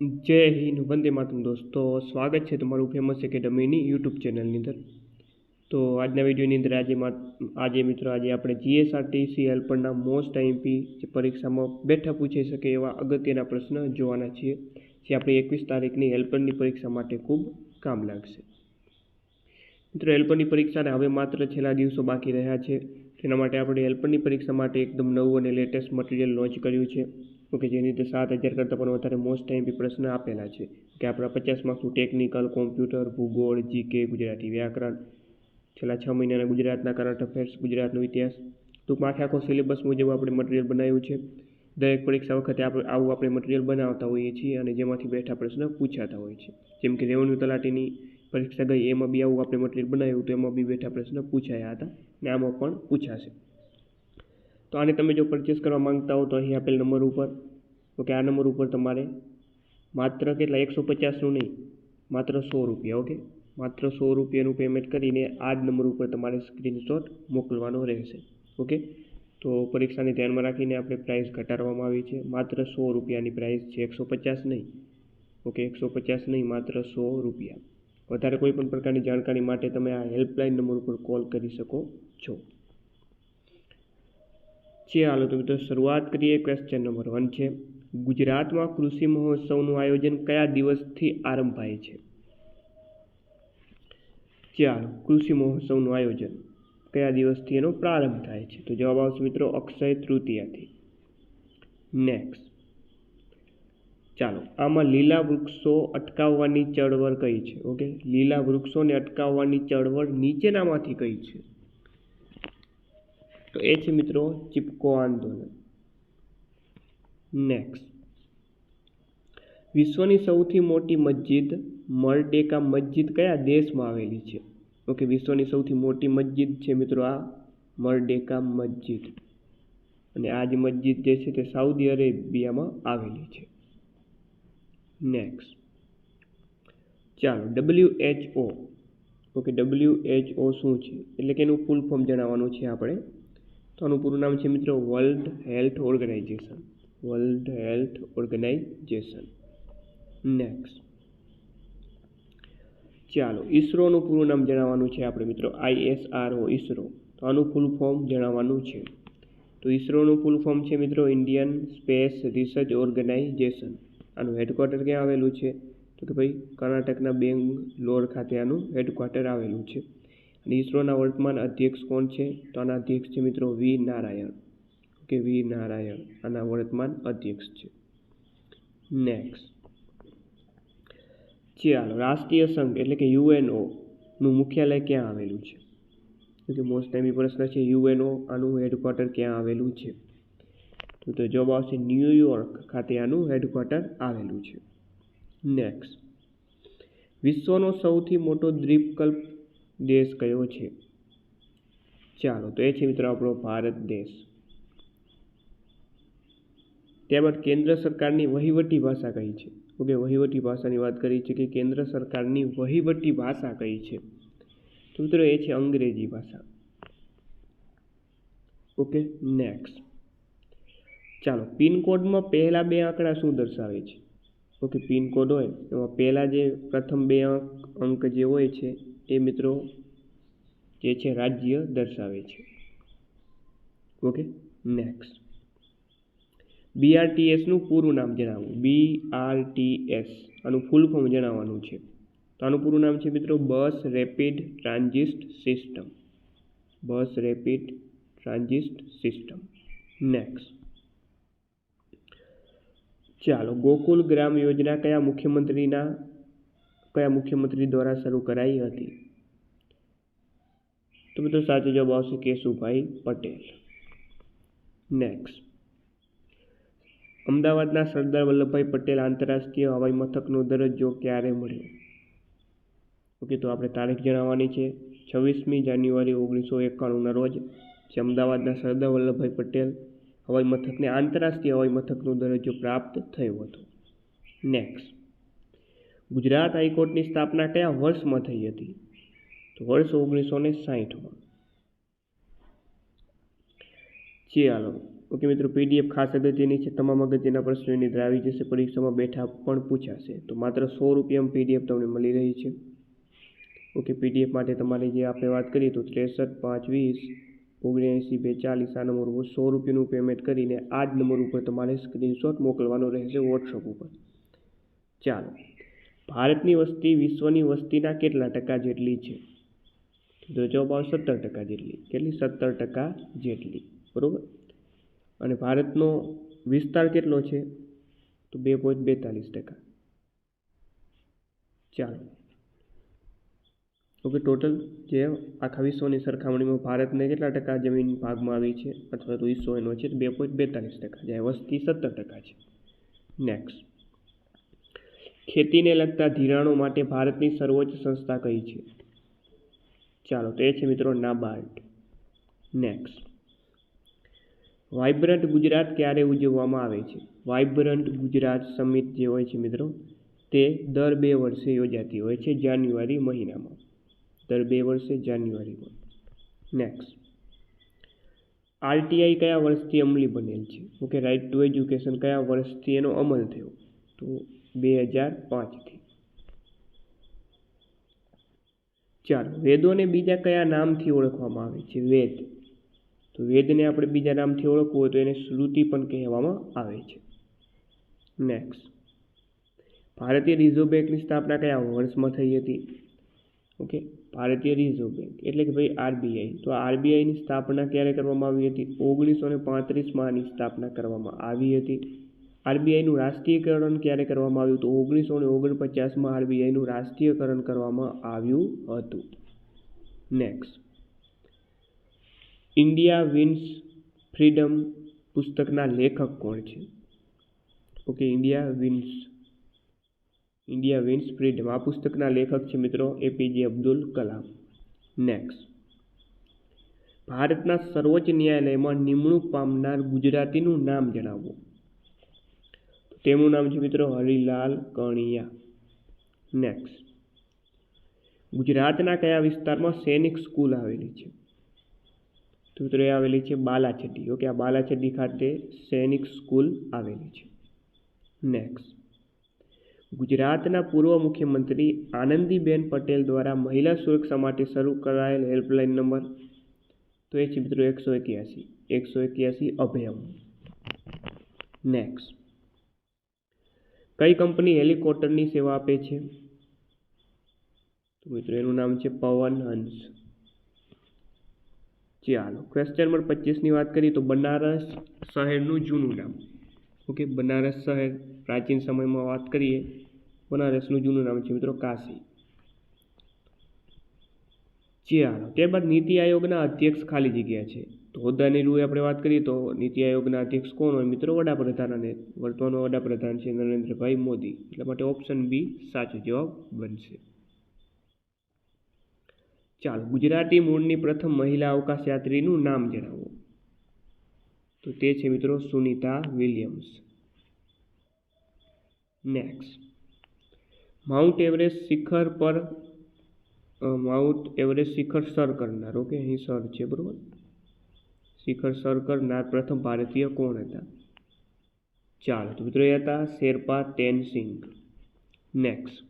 જય હિન્દ, વંદે માતમ દોસ્તો. સ્વાગત છે તમારું ફેમસ એકેડમીની યુટ્યુબ ચેનલની અંદર. તો આજના વિડીયોની અંદર આજે આજે મિત્રો આજે આપણે જીએસઆરટીસી હેલ્પરના મોસ્ટ આઈએમપી જે પરીક્ષામાં બેઠા પૂછાઈ શકે એવા અગત્યના પ્રશ્ન જોવાના છીએ, જે આપણી એકવીસ તારીખની હેલ્પરની પરીક્ષા માટે ખૂબ કામ લાગશે. મિત્રો હેલ્પરની પરીક્ષાને હવે માત્ર છેલ્લા દિવસો બાકી રહ્યા છે. તેના માટે આપણે હેલ્પરની પરીક્ષા માટે એકદમ નવું અને લેટેસ્ટ મટીરિયલ લોન્ચ કર્યું છે. ઓકે જેની અંદર સાત હજાર કરતાં પણ વધારે મોસ્ટ ટાઈમ બી પ્રશ્ન આપેલા છે. કે આપણા પચાસ માર્ક્સનું ટેકનિકલ કોમ્પ્યુટર ભૂગોળ જીકે ગુજરાતી વ્યાકરણ, છેલ્લા છ મહિનાના ગુજરાતના કરંટ અફેર્સ ગુજરાતનો ઇતિહાસ. ટૂંકમાં આખે આખો સિલેબસ મુજબ આપણે મટીરિયલ બનાવ્યું છે. દરેક પરીક્ષા વખતે આપણે આવું આપણે મટીરિયલ બનાવતા હોઈએ છીએ અને જેમાંથી બેઠા પ્રશ્ન પૂછાતા હોય છે જેમ કે રેવન્યુ તલાટીની પરીક્ષા ગઈ, એમાં બી આવું આપણે મટીરિયલ બનાવ્યું તો એમાં બી બેઠા પ્રશ્ન પૂછાયા હતા ને આમાં પણ પૂછાશે. તો આને તમે જો પરચેસ કરવા માંગતા હો તો અહીં આપેલ નંબર ઉપર, ઓકે, આ નંબર ઉપર તમારે માત્ર કેટલા? એકસો પચાસનું નહીં, માત્ર સો રૂપિયા, ઓકે? માત્ર સો રૂપિયાનું પેમેન્ટ કરીને આ જ નંબર ઉપર તમારે સ્ક્રીનશોટ મોકલવાનો રહેશે, ઓકે? તો પરીક્ષાને ધ્યાનમાં રાખીને આપણે પ્રાઇસ ઘટાડવામાં આવી છે. માત્ર સો રૂપિયાની પ્રાઇસ છે, એકસો પચાસ નહીં, ઓકે? એકસો પચાસ નહીં, માત્ર સો રૂપિયા. વધારે કોઈપણ પ્રકારની જાણકારી માટે તમે આ હેલ્પલાઇન નંબર ઉપર કોલ કરી શકો છો. ચાલો તો મિત્રો, શરૂઆત કરીએ ક્વેશ્ચન નંબર વન છે. ગુજરાતમાં કૃષિ મહોત્સવનું આયોજન કયા દિવસથી આરંભાય છે? ચાલો, કૃષિ મહોત્સવનું આયોજન કયા દિવસથી એનો પ્રારંભ થાય છે? તો જવાબ આવશે મિત્રો અક્ષય તૃતીયાથી. નેક્સ્ટ ચાલો, આમાં લીલા વૃક્ષો અટકાવવાની ચળવળ કઈ છે? ઓકે લીલા વૃક્ષોને અટકાવવાની ચળવળ નીચેનામાંથી કઈ છે? તો એ છે મિત્રો ચિપકો આંદોલન. નેક્સ્ટ વિશ્વની સૌથી મોટી મસ્જિદ મરડેકા મસ્જિદ કયા દેશમાં આવેલી છે? ઓકે વિશ્વની સૌથી મોટી મસ્જિદ છે મિત્રો આ મરડેકા મસ્જિદ. અને આ જે મસ્જિદ જે છે તે સાઉદી અરેબિયામાં આવેલી છે. નેક્સ્ટ ચાલો W H O okay W H O શું છે? એટલે કે એનું ફૂલ ફોર્મ જણાવવાનું છે આપણે. તો આનું પૂરું નામ છે મિત્રો world health organization. World health organization. Next ચાલો, ઈસરોનું પૂરું નામ જણાવવાનું છે આપણે મિત્રો. આઈએસઆરઓ ઈસરો. તો આનું ફૂલ ફોર્મ જણાવવાનું છે. તો ઈસરોનું ફૂલ ફોર્મ છે મિત્રો ઇન્ડિયન સ્પેસ રિસર્ચ ઓર્ગેનાઇઝેશન આનું હેડક્વાર્ટર ક્યાં આવેલું છે? તો કે ભાઈ, કર્ણાટકના બેંગલોર ખાતે આનું હેડક્વાર્ટર આવેલું છે. અને ઈસરોના વર્તમાન અધ્યક્ષ કોણ છે? તો આના અધ્યક્ષ છે મિત્રો V Narayan. Okay, V Narayan આના વર્તમાન અધ્યક્ષ છે. નેક્સ્ટ ચાલો, રાષ્ટ્રીય સંઘ એટલે કે યુએનઓ નું મુખ્યાલય ક્યાં આવેલું છે? કે મોસ્ટ ટાઈમ પ્રશ્ન છે યુએનઓ આનું હેડક્વાર્ટર ક્યાં આવેલું છે? તો તો જવાબ આવશે ન્યુયોર્ક ખાતે આનું હેડક્વાર્ટર આવેલું છે. નેક્સ્ટ વિશ્વનો સૌથી મોટો દ્વીપકલ્પ દેશ કયો છે? ચાલો, તો એ છે મિત્રો આપણો ભારત દેશ. ત્યારબાદ કેન્દ્ર સરકારની વહીવટી ભાષા કઈ છે? ઓકે વહીવટી ભાષાની વાત કરી છે કે કેન્દ્ર સરકારની વહીવટી ભાષા કઈ છે? તો મિત્રો એ છે અંગ્રેજી ભાષા. Okay, next. ચાલો, પિનકોડમાં પહેલાં બે આંકડા શું દર્શાવે છે? ઓકે, પિનકોડ હોય, એમાં પહેલાં જે પ્રથમ બે અંક અંક જે હોય છે એ મિત્રો જે છે રાજ્ય દર્શાવે છે. ઓકે નેક્સ્ટ બીઆરટીએસનું પૂરું નામ જણાવવું બીઆરટીએસ આનું ફૂલ ફોર્મ જણાવવાનું છે. તો આનું પૂરું નામ છે મિત્રો bus rapid transit system. Bus rapid transit system. Next ચાલો, ગોકુલ ગ્રામ યોજના કયા મુખ્યમંત્રીના કયા મુખ્યમંત્રી દ્વારા શરૂ કરાઈ હતી. તો મિત્રો સાચો જવાબ આવશે કેશુભાઈ પટેલ. નેક્સ્ટ અમદાવાદના સરદાર વલ્લભભાઈ પટેલ આંતરરાષ્ટ્રીય હવાઈ મથકનો દરજ્જો ક્યારે મળ્યો? ઓકે તો આપણે તારીખ જણાવવાની છે. છવ્વીસમી જાન્યુઆરી ઓગણીસો એકાણુંના રોજ જે અમદાવાદના સરદાર વલ્લભભાઈ પટેલ હવાઈ મથકને આંતરરાષ્ટ્રીય હવાઈ મથકનો દરજ્જો પ્રાપ્ત થયો હતો. નેક્સ્ટ ગુજરાત હાઈકોર્ટની સ્થાપના કયા વર્ષમાં થઈ હતી? તો વર્ષ ઓગણીસો ને સાહીઠમાં. ચાલો ઓકે મિત્રો, પીડીએફ ખાસ અગત્યની છે. તમામ અગત્યના પ્રશ્નો એની આવી જશે. પરીક્ષામાં બેઠા પણ પૂછાશે. તો માત્ર સો રૂપિયામાં પીડીએફ તમને મળી રહી છે. ઓકે, પીડીએફ માટે તમારે જે આપણે વાત કરીએ તો ત્રેસઠ, પાંચ, વીસ, ઓગણએંસી બે ચાલીસ આ નંબર ઉપર સો રૂપિયાનું પેમેન્ટ કરીને આ જ નંબર ઉપર તમારે સ્ક્રીનશોટ મોકલવાનો રહેશે વોટ્સઅપ ઉપર. ચાલો. ભારતની વસ્તી વિશ્વની વસ્તીના કેટલા ટકા જેટલી છે? તો જવાબ આવે સત્તર ટકા જેટલી. કેટલી? સત્તર ટકા જેટલી. બરાબર? અને ભારતનો વિસ્તાર કેટલો છે? તો બે પોઈન્ટ બેતાલીસ ટકા. ચાલો. ઓકે, ટોટલ જે આખા વિશ્વની સરખામણીમાં ભારતને કેટલા ટકા જમીન ભાગમાં આવી છે? અથવા તો હિસ્સો એનો છે બે પોઈન્ટ બેતાલીસ ટકા. જ્યારે વસ્તી સત્તર ટકા છે. નેક્સ્ટ ખેતીને લગતા ધિરાણો માટે ભારતની સર્વોચ્ચ સંસ્થા કઈ છે? ચાલો તો એ છે મિત્રો નાબાર્ડ. નેક્સ્ટ વાઇબ્રન્ટ ગુજરાત ક્યારે ઉજવવામાં આવે છે? વાઇબ્રન્ટ ગુજરાત સમિટ જે હોય છે મિત્રો, તે દર બે વર્ષે યોજાતી હોય છે જાન્યુઆરી મહિનામાં. દર બે વર્ષે જાન્યુઆરીમાં નેક્સ્ટ આરટીઆઈ કયા વર્ષથી અમલી બનેલ છે? ઓકે રાઇટ ટુ એજ્યુકેશન કયા વર્ષથી એનો અમલ થયો? તો બે હજાર પાંચથી ચાલો, વેદોને બીજા કયા નામથી ઓળખવામાં આવે છે? વેદ. તો વેદને આપણે બીજા નામથી ઓળખવું હોય તો એને શ્રુતિ પણ કહેવામાં આવે છે. નેક્સ્ટ ભારતીય રિઝર્વ બેંકની સ્થાપના કયા વર્ષમાં થઈ હતી? ઓકે ભારતીય રિઝર્વ બેંક. એટલે કે ભાઈ આરબીઆઈ. તો આરબીઆઈની સ્થાપના ક્યારે કરવામાં આવી હતી? ઓગણીસો ને પાંત્રીસમાં આની સ્થાપના કરવામાં આવી હતી. આરબીઆઈનું રાષ્ટ્રીયકરણ ક્યારે કરવામાં આવ્યું તો ઓગણીસો ને ઓગણપચાસમાં આરબીઆઈનું રાષ્ટ્રીયકરણ કરવામાં આવ્યું હતું. નેક્સ્ટ ઇન્ડિયા વિન્સ ફ્રીડમ પુસ્તકના લેખક કોણ છે? Okay India wins. India wins freedom. આ પુસ્તકના લેખક છે મિત્રો એપીજે અબ્દુલ કલામ. નેક્સ્ટ ભારતના સર્વોચ્ચ ન્યાયાલયમાં નિમણૂક પામનાર ગુજરાતીનું નામ જણાવો. તેમનું નામ છે મિત્રો હરિલાલ કણિયા. નેક્સ્ટ ગુજરાતના કયા વિસ્તારમાં સૈનિક સ્કૂલ આવેલી છે? તો મિત્રો એ આવેલી છે બાલાછડી ઓકે, આ બાલાછડી ખાતે સૈનિક સ્કૂલ આવેલી છે. નેક્સ્ટ ગુજરાતના પૂર્વ મુખ્યમંત્રી આનંદીબેન પટેલ દ્વારા મહિલા સુરક્ષા માટે શરૂ કરાયેલ હેલ્પલાઇન નંબર. તો એ છે મિત્રો એકસો એક્યાસી. એકસો એક્યાસી અભયમ નેક્સ્ટ કઈ કંપની હેલિકોપ્ટરની સેવા આપે છે? તો મિત્રો, એનું નામ છે પવન હંસ. ચાલો ક્વેશ્ચન નંબર પચીસની વાત કરીએ તો બનારસ શહેરનું જૂનું નામ. ઓકે, બનારસ શહેર પ્રાચીન સમયમાં વાત કરીએ. બનારસનું જૂનું નામ છે મિત્રો કાશી. ચાલો, ત્યારબાદ નીતિ આયોગના અધ્યક્ષ ખાલી જગ્યા છે. તો હોદ્દાની રૂએ આપણે વાત કરીએ તો નીતિ આયોગના અધ્યક્ષ કોણ હોય? મિત્રો, વડાપ્રધાન અને વર્તમાન વડાપ્રધાન છે નરેન્દ્રભાઈ મોદી. એટલા માટે ઓપ્શન બી સાચો જવાબ બનશે. ચાલો, ગુજરાતી મૂળની પ્રથમ મહિલા અવકાશયાત્રીનું નામ જણાવો. તો તે છે મિત્રો Sunita Williams. Next mount Everest શિખર પર માઉન્ટ એવરેસ્ટ શિખર સર કરનાર. ઓકે, અહીં સર છે, બરાબર? શિખર સર કરનાર પ્રથમ ભારતીય કોણ હતા? ચાલો તો મિત્રો હતા શેરપા તેનસિંગ. નેક્સ્ટ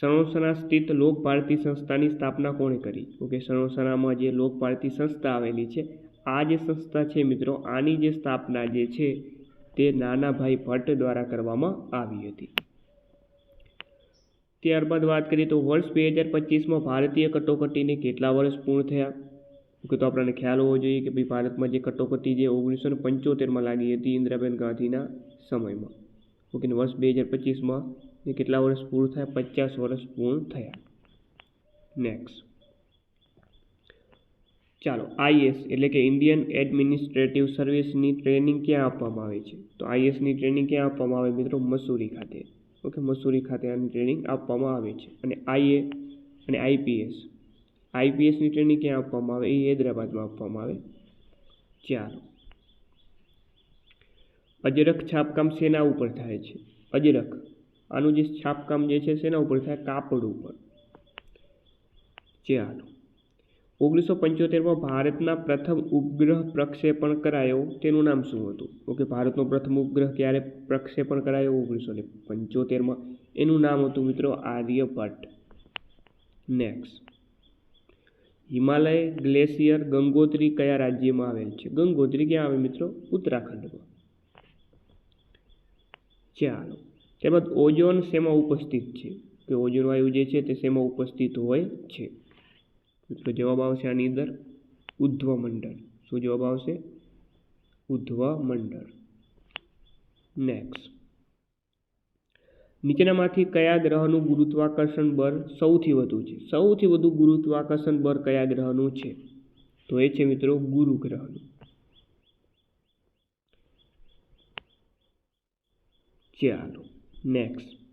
સણોસરા સ્થિત લોક ભારતી સંસ્થાની સ્થાપના કોણે કરી? ઓકે સણોસરામાં જે લોક ભારતી સંસ્થા આવેલી છે, આ જે સંસ્થા છે મિત્રો, આની જે સ્થાપના જે છે, તે નાનાભાઈ ભટ્ટ દ્વારા કરવામાં આવી હતી. ત્યારબાદ વાત કરીએ તો વર્ષ બે હજાર પચીસમાં ભારતીય કટોકટીને કેટલા વર્ષ પૂર્ણ થયા? કે તો આપણને ખ્યાલ હોવો જોઈએ કે ભાઈ ભારતમાં જે કટોકટી જે ઓગણીસો ને પંચોતેરમાં લાગી હતી ઇન્દિરાબેન ગાંધીના સમયમાં. ઓકે વર્ષ બે હજાર પચીસમાં એ કેટલા વર્ષ પૂર્ણ થયા? પચાસ વર્ષ પૂર્ણ થયા. નેક્સ્ટ ચાલો આઈએસ એટલે કે ઇન્ડિયન એડમિનિસ્ટ્રેટિવ સર્વિસની ટ્રેનિંગ ક્યાં આપવામાં આવે છે? તો આઈએસની ટ્રેનિંગ ક્યાં આપવામાં આવે મિત્રો? મસૂરી ખાતે. ઓકે, મસૂરી ખાતે આની ટ્રેનિંગ આપવામાં આવે છે. અને આઈએ અને આઈપીએસ આઈપીએસની ટ્રેનિંગ ક્યાં આપવામાં આવે? એ હૈદરાબાદમાં આપવામાં આવે. ચાલો. અજરખ છાપકામ શેના ઉપર થાય છે. અજરખ. આનું જે છાપકામ જે છે શેના ઉપર થાય કાપડ ઉપર. ચાલો. ઓગણીસો પંચોતેરમાં ભારતના પ્રથમ ઉપગ્રહ પ્રક્ષેપણ કરાયો. તેનું નામ શું હતું? ઓકે, ભારતનો પ્રથમ ઉપગ્રહ ક્યારે પ્રક્ષેપણ કરાયો? ઓગણીસો ને પંચોતેરમાં. એનું નામ હતું, મિત્રો, આર્યભટ્ટ. નેક્સ્ટ હિમાલય ગ્લેશિયર ગંગોત્રી કયા રાજ્યમાં આવેલ છે? ગંગોત્રી ક્યાં આવે મિત્રો? ઉત્તરાખંડમાં. ચાલો. ત્યારબાદ ઓઝોન શેમાં ઉપસ્થિત છે? કે ઓઝોન વાયુ જે છે તે શેમાં ઉપસ્થિત હોય છે? મિત્રો જવાબ આવશે આની અંદર ઉધ્વ મંડળ શું જવાબ આવશે? ઉધ્વ મંડળ નેક્સ્ટ નીચેનામાંથી કયા ગ્રહનું ગુરુત્વાકર્ષણ બળ સૌથી વધુ છે? સૌથી વધુ ગુરુત્વાકર્ષણ બળ કયા ગ્રહનું છે? તો એ છે મિત્રો ગુરુ ગ્રહનું. ચાલો નેક્સ્ટ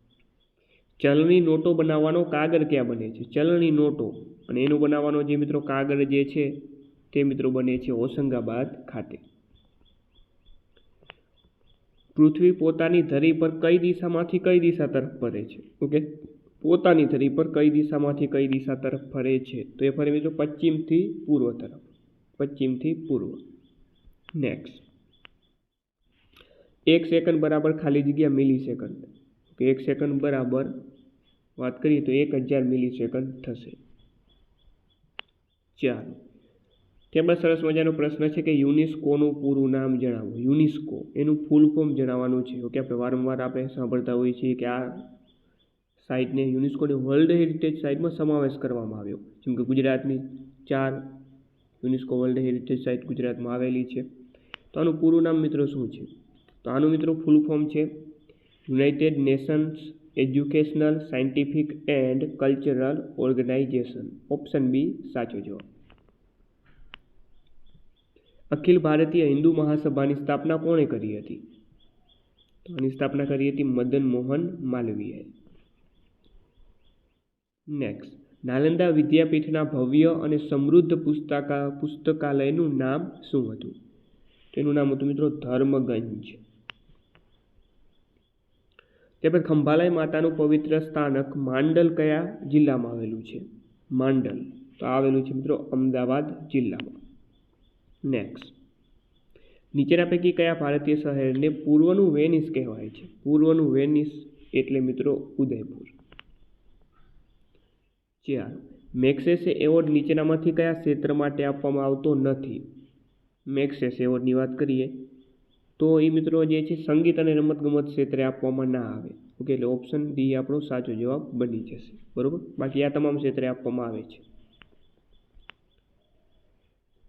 ચલણી નોટો બનાવવાનો કાગળ ક્યાં બને છે? ચલણી નોટો, અને એનો બનાવવાનો જે મિત્રો કાગળ જે છે તે મિત્રો બને છે હોશંગાબાદ ખાતે. પૃથ્વી પોતાની ધરી પર કઈ દિશામાંથી કઈ દિશા તરફ ફરે છે? ઓકે? પોતાની ધરી પર કઈ દિશામાંથી કઈ દિશા તરફ ફરે છે? તો એ ફરી મિત્રો પશ્ચિમથી પૂર્વ તરફ. પશ્ચિમથી પૂર્વ. નેક્સ્ટ એક સેકન્ડ બરાબર ખાલી જગ્યા મિલી સેકન્ડ કે એક સેકન્ડ બરાબર વાત કરીએ તો એક હજાર મિલી સેકન્ડ થશે. ચાલો. ત્યારબાદ સરસ મજાનો પ્રશ્ન છે કે યુનિસ્કોનું પૂરું નામ જણાવો. યુનિસ્કો, એનું ફૂલ ફોર્મ જણાવવાનું છે. ઓકે, આપણે વારંવાર આપણે સાંભળતા હોઈએ છીએ કે આ સાઇટને યુનિસ્કોની વર્લ્ડ હેરિટેજ સાઇટમાં સમાવેશ કરવામાં આવ્યો. જેમ કે ગુજરાતની ચાર યુનિસ્કો વર્લ્ડ હેરિટેજ સાઇટ ગુજરાતમાં આવેલી છે. તો આનું પૂરું નામ મિત્રો શું છે? તો આનું મિત્રો ફૂલ ફોર્મ છે united nations educational scientific and cultural organization option B સાચો જવાબ. અખિલ ભારતીય હિન્દુ મહાસભાની સ્થાપના કોણે કરી હતી? તો આની સ્થાપના કરી હતી મદન મોહન માલવીયાએ નેક્સ્ટ નાલંદા વિદ્યાપીઠના ભવ્ય અને સમૃદ્ધ પુસ્તકા, પુસ્તકાલયનું નામ શું હતું? તેનું નામ હતું મિત્રો ધર્મગંજ. ત્યારબાદ ખંભાલાય માતાનું પવિત્ર સ્થાનક માંડલ કયા જિલ્લામાં આવેલું છે? માંડલ. તો આવેલું છે મિત્રો અમદાવાદ જિલ્લામાં. નેક્સ્ટ નીચેના પૈકી કયા ભારતીય શહેરને પૂર્વનું વેનિસ કહેવાય છે? પૂર્વનું વેનિસ એટલે મિત્રો ઉદયપુર. ચાર મેક્સેસે એવોર્ડ નીચેનામાંથી કયા ક્ષેત્ર માટે આપવામાં આવતો નથી? મેક્સેસ એવોર્ડની વાત કરીએ, તો એ મિત્રો જે છે સંગીત અને રમતગમત ક્ષેત્રે આપવામાં ના આવે. ઓકે, એટલે ઓપ્શન ડી આપણો સાચો જવાબ બની જશે. બરાબર? બાકી આ તમામ ક્ષેત્રે આપવામાં આવે છે.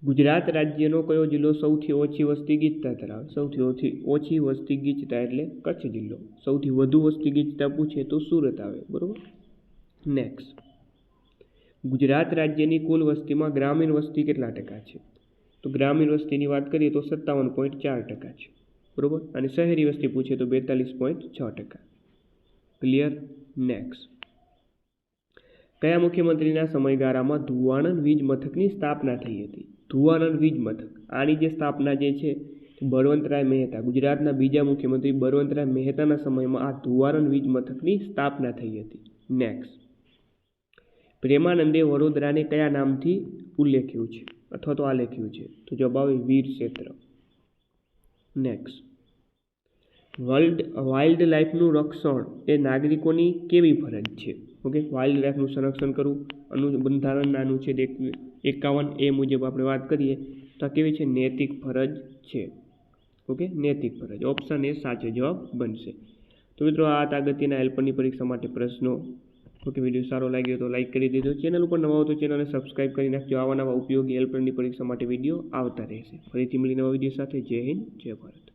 ગુજરાત રાજ્યનો કયો જિલ્લો સૌથી ઓછી વસ્તી ગીચતા ધરાવે? સૌથી ઓછી ઓછી વસ્તી ગીચતા એટલે કચ્છ જિલ્લો. સૌથી વધુ વસ્તી ગીચતા પૂછે તો સુરત આવે, બરાબર? નેક્સ્ટ ગુજરાત રાજ્યની કુલ વસ્તીમાં ગ્રામીણ વસ્તી કેટલા ટકા છે? તો ગ્રામીણ વસ્તીની વાત કરીએ તો સત્તાવન પોઈન્ટ ચાર ટકા છે, બરાબર? અને શહેરી વસ્તી પૂછે તો બેતાલીસ પોઈન્ટ છ ટકા. ક્લિયર નેક્સ્ટ કયા મુખ્યમંત્રીના સમયગાળામાં ધુવાણન વીજ મથકની સ્થાપના થઈ હતી? ધુવાણન વીજ મથક. આની જે સ્થાપના જે છે બળવંતરાય મહેતા. ગુજરાતના બીજા મુખ્યમંત્રી બળવંતરાય મહેતાના સમયમાં આ ધુવારણ વીજ મથકની સ્થાપના થઈ હતી. નેક્સ્ટ પ્રેમાનંદે વડોદરાને કયા નામથી ઉલ્લેખ્યું છે? અથવા તો આલેખ્યું છે? તો જવાબ આવે વીર ક્ષેત્ર. નેક્સ્ટ વર્લ્ડ વાઇલ્ડ લાઈફનું રક્ષણ એ નાગરિકોની કેવી ફરજ છે? ઓકે? વાઇલ્ડ લાઈફનું સંરક્ષણ કરવું. અનુ બંધારણના અનુચ્છેદ એક એકાવન એ મુજબ આપણે વાત કરીએ, તો આ કેવી છે? નૈતિક ફરજ છે. ઓકે? નૈતિક ફરજ. ઓપ્શન એ સાચો જવાબ બનશે. તો મિત્રો, આ હતા અગત્યના હેલ્પરની પરીક્ષા માટે પ્રશ્નો. ઓકે, વીડિયો સારો લાગ્યો તો લાઇક કરી દેજો. ચેનલ ઉપર નવા હો તો ચેનલને સબસ્ક્રાઇબ કરી નાખજો. આવા નવા ઉપયોગી હેલ્પરની પરીક્ષા માટે વીડિયો આવતા રહેશે. ફરીથી મળી નવા વીડિયો સાથે. જય હિન્દ, જય ભારત.